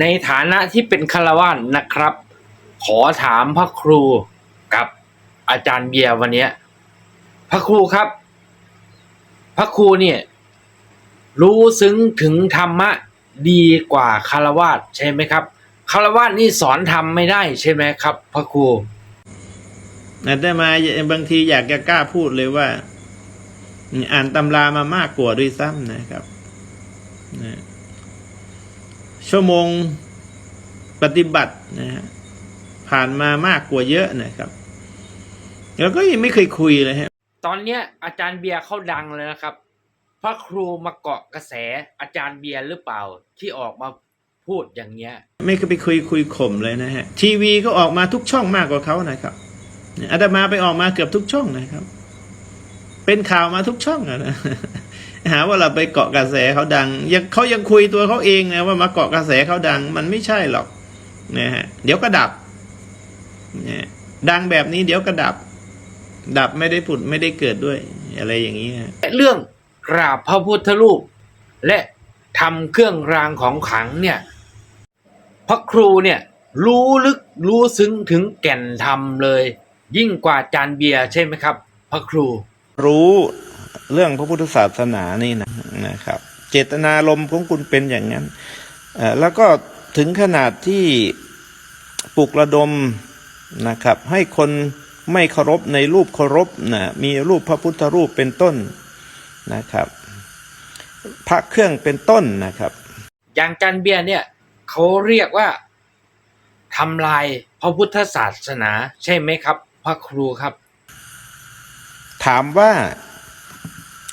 ในฐานะที่เป็นคารวาสนะครับ ขอถามพระครูกับอาจารย์เบียร์วันนี้พระครูครับ พระครูเนี่ย รู้ซึ้งถึงธรรมะดีกว่าคารวาสใช่ไหมครับคารวาสนี่สอนทำไม่ได้ใช่ไหมครับ พระครูอาตมาบางทีอยากจะกล้าพูดเลยว่า อ่านตำรามามากกว่าด้วยซ้ำนะครับนะ ชั่วโมงปฏิบัตินะฮะผ่านมามากกว่าเยอะนะครับ แล้วก็ยังไม่เคยคุยเลยฮะตอนเนี้ยอาจารย์เบียร์เขาดังเลยนะครับ พระครูมาเกาะกระแสอาจารย์เบียร์หรือเปล่าที่ออกมาพูดอย่างเงี้ย ไม่เคยไปคุยคุยข่มเลยนะฮะทีวีก็ออกมาทุกช่องมากกว่าเขานะครับอาตมาไปออกมาเกือบทุกช่องนะครับ เป็นข่าวมาทุกช่องอะนะหาว่าเราไปเกาะกระแสเขาดังยังเขายังคุยตัวเขาเองนะว่ามาเกาะกระแสเขาดัง มันไม่ใช่หรอกนะฮะเดี๋ยวก็ดับนะดังแบบนี้เดี๋ยวก็ดับ ดับไม่ได้ผุดไม่ได้เกิดด้วย อะไรอย่างนี้ฮะเรื่องกราบพระพุทธรูป และทำเครื่องรางของขลังเนี่ย พระครูเนี่ยรู้ลึกรู้ซึ้งถึงแก่นธรรมเลย ยิ่งกว่าจารย์เบียร์ใช่ไหมครับ พระครู รู้เรื่องพระพุทธศาสนานี่นะนะครับ เจตนารมณ์ของคุณเป็นอย่างนั้นเออแล้วก็ถึงขนาดที่ปลุกระดมนะครับ ให้คนไม่เคารพในรูปเคารพนะมีรูปพระพุทธรูปเป็นต้นนะครับ พระเครื่องเป็นต้นนะครับ อย่างอาจารเบียร์เนี่ยเขาเรียกว่าทำลายพระพุทธศาสนา ใช่ไหมครับ พระครูครับ ถามว่า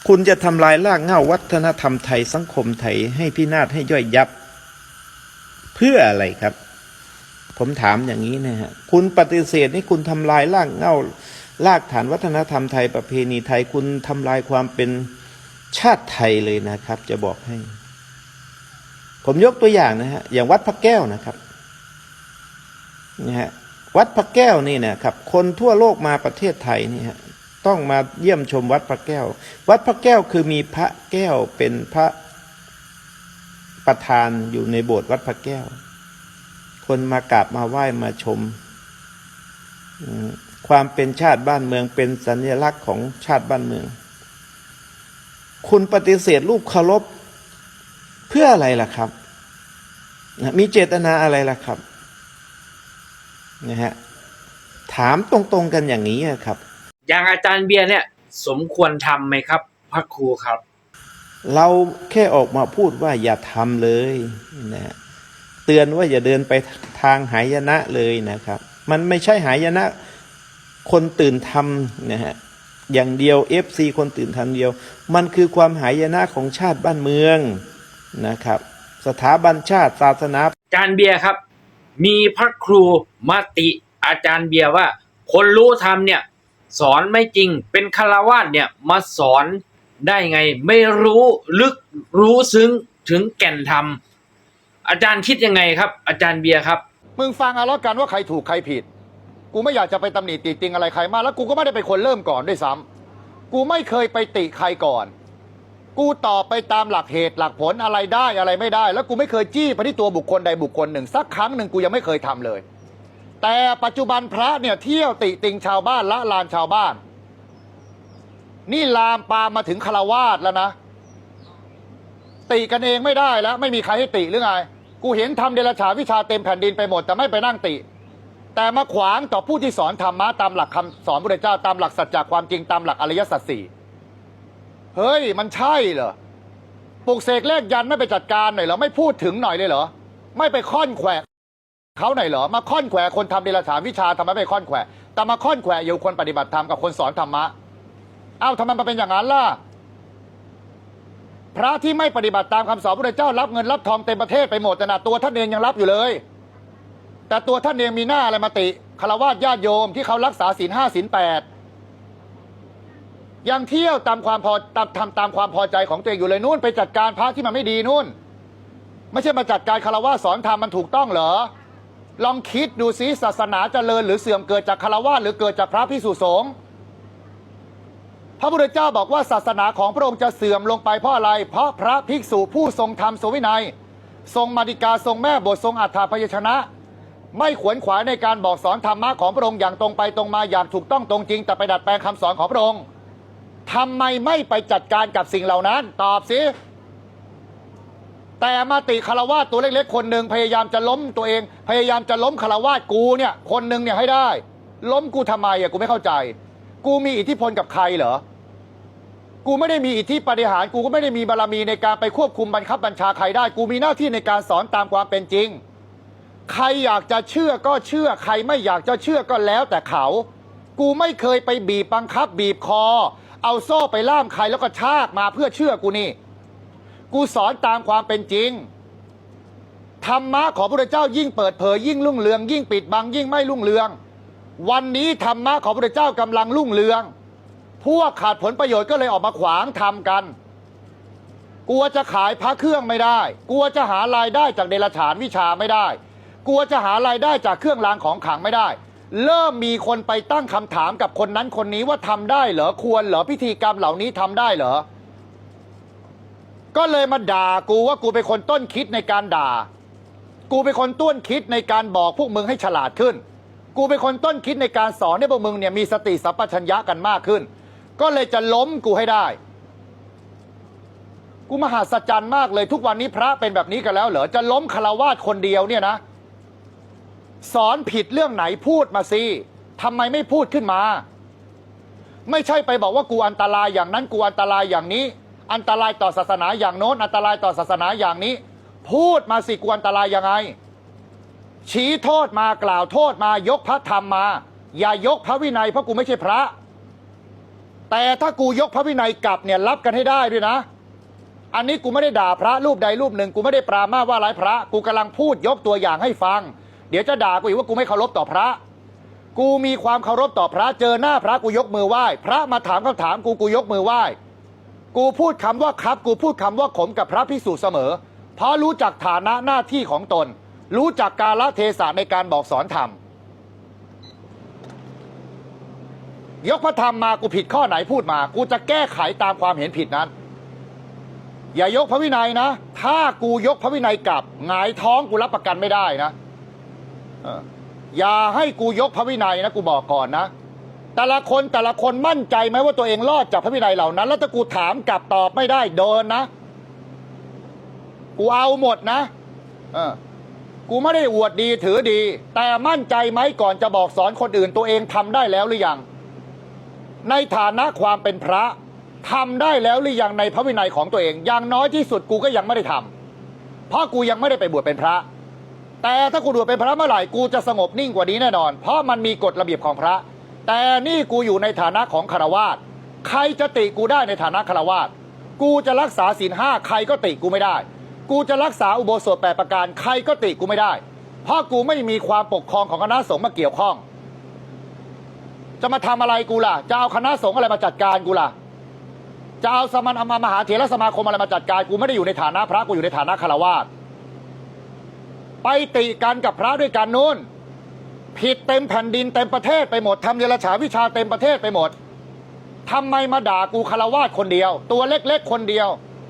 คุณจะทำลายรากเหง้าวัฒนธรรมไทยสังคมไทยให้พินาศให้ย่อยยับ เพื่ออะไรครับ ผมถามอย่างนี้นะฮะคุณปฏิเสธนี่คุณทำลายรากเหง้ารากฐานวัฒนธรรมไทยประเพณีไทยคุณทำลายความเป็นชาติไทยเลยนะครับ จะบอกให้ ผมยกตัวอย่างนะฮะอย่างวัดพระแก้วนะครับนะฮะวัดพระแก้วนี่นะครับ คนทั่วโลกมาประเทศไทยนี่ฮะ ต้องมาเยี่ยมชมวัดพระแก้ว วัดพระแก้วคือมีพระแก้วเป็นพระประธานอยู่ในโบสถ์วัดพระแก้ว คนมากราบมาไหว้มาชม ความเป็นชาติบ้านเมืองเป็นสัญลักษณ์ของชาติบ้านเมือง คุณปฏิเสธรูปเคารพเพื่ออะไรล่ะครับ มีเจตนาอะไรล่ะครับนะฮะถามตรงๆกันอย่างนี้ครับ อย่างอาจารย์เบียร์เนี่ย สมควรทำไหมครับ พระครูครับ เราแค่ออกมาพูดว่าอย่าทำเลยนะฮะเตือนว่าอย่าเดินไปทางหายนะเลยนะครับ มันไม่ใช่หายนะ คนตื่นทำนะฮะอย่างเดียว FC คนตื่นทำเดียว มันคือความหายนะของชาติบ้านเมืองนะครับ สถาบันชาติศาสนาอาจารย์เบียร์ครับ มีพระครูมาติอาจารย์เบียร์ว่า คนรู้ธรรมเนี่ย สอนไม่จริง เป็นคารวาสเนี่ยมาสอนได้ไง ไม่รู้ลึกรู้ซึ้งถึงแก่นธรรม อาจารย์คิดยังไงครับ อาจารย์เบียร์ครับ มึงฟังเอาแล้วกันว่าใครถูกใครผิด กูไม่อยากจะไปตำหนิติติงอะไรใครมากแล้วกูก็ไม่ได้เป็นคนเริ่มก่อนด้วยซ้ำกูไม่เคยไปติใครก่อน กูตอบไปตามหลักเหตุหลักผลอะไรได้อะไรไม่ได้ แล้วกูไม่เคยจี้ไปที่ตัวบุคคลใดบุคคลหนึ่ง สักครั้งหนึ่งกูยังไม่เคยทำเลย แต่ปัจจุบันพระเนี่ยเที่ยวติติงชาวบ้านละลานชาวบ้าน นี่ลามปามมาถึงคารวาสแล้วนะติกันเองไม่ได้แล้ว ไม่มีใครให้ติหรือไง กูเห็นทำเดรัจฉาวิชาเต็มแผ่นดินไปหมด แต่ไม่ไปนั่งติ แต่มาขวางต่อผู้ที่สอนธรรมะตามหลักคำสอนพระเจ้าตามหลักสัจจะความจริงตามหลักอริยสัจสี่เฮ้ย มันใช่เหรอปลุกเสกเลขยันไม่ไปจัดการหน่อยเหรอไม่พูดถึงหน่อยเลยเหรอไม่ไปค่อนแขวะ เขาไหนเหรอมาค่อนแขวะคนทำเดรัจฉานวิชาทำไมไม่ค่อนแขวะแต่มาค่อนแขวะอยู่คนปฏิบัติธรรมกับคนสอนธรรมะเอ้าทำไมมันเป็นอย่างนั้นล่ะ พระที่ไม่ปฏิบัติตามคำสอนพระเจ้ารับเงินรับทองเต็มประเทศไปหมดแต่นะตัวท่านเองยังรับอยู่เลย แต่ตัวท่านเองมีหน้าอะไรมาติคารวะญาติโยมที่เขารักษาศีลห้าศีลแปดยังเที่ยวตามความพอตามทำตามความพอใจของตัวเองอยู่เลยนู่นไปจัดการพระที่มันไม่ดีนู่น ไม่ใช่มาจัดการคารวะสอนธรรมมันถูกต้องเหรอ ลองคิดดูซิศาสนาเจริญหรือเสื่อมเกิดจากคารวะหรือเกิดจากพระพิสุสงฆ์พระพุทธเจ้าบอกว่าศาสนาของพระองค์จะเสื่อมลงไปเพราะอะไร เพราะพระภิกษุผู้ทรงธรรมทรงวินัย ทรงมาติกาทรงแม่บททรงอัฏฐพยชนะ ไม่ขวนขวายในการบอกสอนธรรมะของพระองค์อย่างตรงไปตรงมาอย่างถูกต้องตรงจริง แต่ไปดัดแปลงคำสอนของพระองค์ทำไมไม่ไปจัดการกับสิ่งเหล่านั้น ตอบสิ แต่มาติคารวาสตัวเล็กๆ คนหนึ่งพยายามจะล้มตัวเอง พยายามจะล้มคารวาสกูเนี่ยคนหนึ่งเนี่ยให้ได้ ล้มกูทำไมอะกูไม่เข้าใจ กูมีอิทธิพลกับใครเหรอกูไม่ได้มีอิทธิปฏิหารกูก็ไม่ได้มีบารมีในการไปควบคุมบังคับบัญชาใครได้ กูมีหน้าที่ในการสอนตามความเป็นจริง ใครอยากจะเชื่อก็เชื่อ ใครไม่อยากจะเชื่อก็แล้วแต่เขา กูไม่เคยไปบีบบังคับบีบคอ เอาโซ่ไปล่ามใครแล้วก็ชากมาเพื่อเชื่อกูนี่ กูสอนตามความเป็นจริง ธรรมะของพระเจ้ายิ่งเปิดเผยยิ่งรุ่งเรือง ยิ่งปิดบังยิ่งไม่รุ่งเรือง วันนี้ธรรมะของพระเจ้ากำลังรุ่งเรือง พวกขาดผลประโยชน์ก็เลยออกมาขวางทำกัน กลัวจะขายพระเครื่องไม่ได้ กลัวจะหารายได้จากเดรัจฉานวิชาไม่ได้ กลัวจะหารายได้จากเครื่องรางของขลังไม่ได้เริ่มมีคนไปตั้งคำถามกับคนนั้นคนนี้ว่าทำได้เหรอควรเหรอพิธีกรรมเหล่านี้ทำได้เหรอ ก็เลยมาด่ากูว่ากูเป็นคนต้นคิดในการด่า กูเป็นคนต้นคิดในการบอกพวกมึงให้ฉลาดขึ้น กูเป็นคนต้นคิดในการสอนให้พวกมึงเนี่ยมีสติสัมปชัญญะกันมากขึ้น ก็เลยจะล้มกูให้ได้ กูมหัศจรรย์มากเลยทุกวันนี้พระเป็นแบบนี้กันแล้วเหรอจะล้มคารวาสคนเดียวเนี่ยนะ สอนผิดเรื่องไหนพูดมาสิทำไมไม่พูดขึ้นมา ไม่ใช่ไปบอกว่ากูอันตรายอย่างนั้นกูอันตรายอย่างนี้ อันตรายต่อศาสนาอย่างโน้น อันตรายต่อศาสนาอย่างนี้ พูดมาสิกูอันตรายยังไง ชี้โทษมากล่าวโทษมายกพระธรรมมา อย่ายกพระวินัยเพราะกูไม่ใช่พระ แต่ถ้ากูยกพระวินัยกลับเนี่ยรับกันให้ได้ด้วยนะ อันนี้กูไม่ได้ด่าพระรูปใดรูปหนึ่ง กูไม่ได้ปรามาว่าร้ายพระ กูกำลังพูดยกตัวอย่างให้ฟัง เดี๋ยวจะด่ากูอีกว่ากูไม่เคารพต่อพระกูมีความเคารพต่อพระเจอหน้าพระกูยกมือไหว้ พระมาถามคำถามกูกูยกมือไหว้ กูพูดคำว่าครับ กูพูดคำว่าขมกับพระพิสุเสมอ เพราะรู้จักฐานะหน้าที่ของตน รู้จักกาลเทศะในการบอกสอนธรรม ยกพระธรรมมากูผิดข้อไหนพูดมา กูจะแก้ไขตามความเห็นผิดนั้น อย่ายกพระวินัยนะ ถ้ากูยกพระวินัยกลับหงายท้องกูรับประกันไม่ได้นะอย่าให้กูยกพระวินัยนะกูบอกก่อนนะ แต่ละคนแต่ละคนมั่นใจไหมว่าตัวเองรอดจากพระวินัยเหล่านั้น แล้วถ้ากูถามกลับตอบไม่ได้โดนนะ กูเอาหมดนะเออกูไม่ได้อวดดีถือดี แต่มั่นใจไหมก่อนจะบอกสอนคนอื่นตัวเองทำได้แล้วหรือยัง ในฐานะความเป็นพระทำได้แล้วหรือยังในพระวินัยของตัวเอง อย่างน้อยที่สุดกูก็ยังไม่ได้ทำเพราะกูยังไม่ได้ไปบวชเป็นพระ แต่ถ้ากูบวชเป็นพระเมื่อไหร่กูจะสงบนิ่งกว่านี้แน่นอน เพราะมันมีกฎระเบียบของพระ แต่นี่กูอยู่ในฐานะของคารวาสใครจะติกูได้ในฐานะคารวาสกูจะรักษาศีลห้าใครก็ติกูไม่ได้ กูจะรักษาอุโบสถแปดประการใครก็ติกูไม่ได้ เพราะกูไม่มีความปกครองของคณะสงฆ์มาเกี่ยวข้อง จะมาทำอะไรกูล่ะ จะเอาคณะสงฆ์อะไรมาจัดการกูล่ะ จะเอาสมณมหาเถรสมาคมอะไรมาจัดการ กูไม่ได้อยู่ในฐานะพระกูอยู่ในฐานะคารวาสไปติกันกับพระด้วยกันนู้น ผิดเต็มแผ่นดินเต็มประเทศไปหมดทำเดรัจฉาวิชาเต็มประเทศไปหมดทำไมมาด่ากูคารวาสคนเดียว ตัวเล็กๆคนเดียว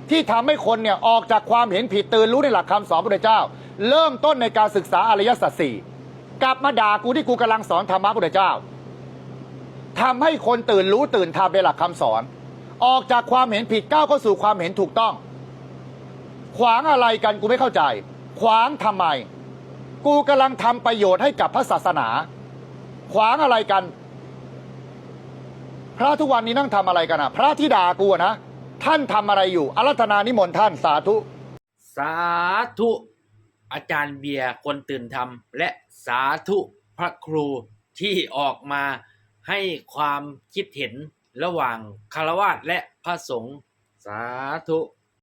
ที่ทำให้คนเนี่ยออกจากความเห็นผิดตื่นรู้ในหลักคำสอนพระเจ้า เริ่มต้นในการศึกษาอริยสัจสี่กลับมาด่ากูที่กูกำลังสอนธรรมะพระเจ้าทำให้คนตื่นรู้ตื่นทำในหลักคำสอน ออกจากความเห็นผิดก้าวเข้าสู่ความเห็นถูกต้อง ขวางอะไรกันกูไม่เข้าใจ ขวางทำไม กูกำลังทำประโยชน์ให้กับพระศาสนา ขวางอะไรกัน พระทุกวันนี้นั่งทำอะไรกันอะพระที่ด่ากูนะ ท่านทำอะไรอยู่อารัธนานิมนต์ท่านสาธุ สาธุ อาจารย์เบียร์คนตื่นธรรม และสาธุพระครูที่ออกมาให้ความคิดเห็นระหว่างคารวาสและพระสงฆ์สาธุ